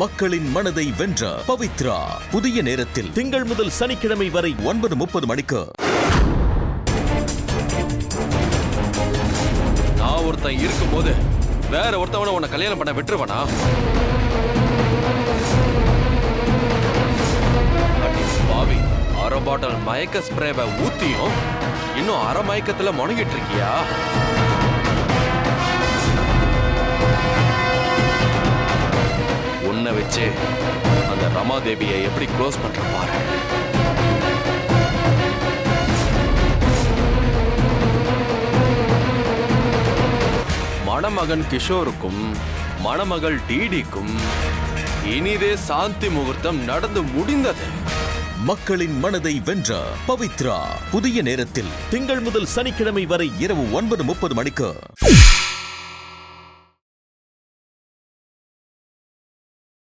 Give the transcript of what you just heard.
மக்களின் மனதை வென்ற பவித்ரா. புதிய நேரத்தில் திங்கள் முதல் சனிக்கிழமை வரை ஒன்பது முப்பது மணிக்கு. நான் ஒருத்தன் இருக்கும்போது வேற ஒருத்தவனை உன்னை கல்யாணம் பண்ண விட்டுருவனா? பாவி அரை பாட்டில் மயக்க ஸ்ப்ரேவை ஊத்தியும் இன்னும் அரை மயக்கத்துல முணங்கிட்டு இருக்கியா? வச்சு அந்த ரமாதேவியை எப்படி க்ளோஸ் பண்ற பாரு. மணமகன் கிஷோருக்கும் மணமகள் டிடிக்கும் இனிதே சாந்தி முகூர்த்தம் நடந்து முடிந்தது. மக்களின் மனதை வென்ற பவித்ரா. புதிய நேரத்தில் திங்கள் முதல் சனிக்கிழமை வரை இரவு ஒன்பது முப்பது மணிக்கு.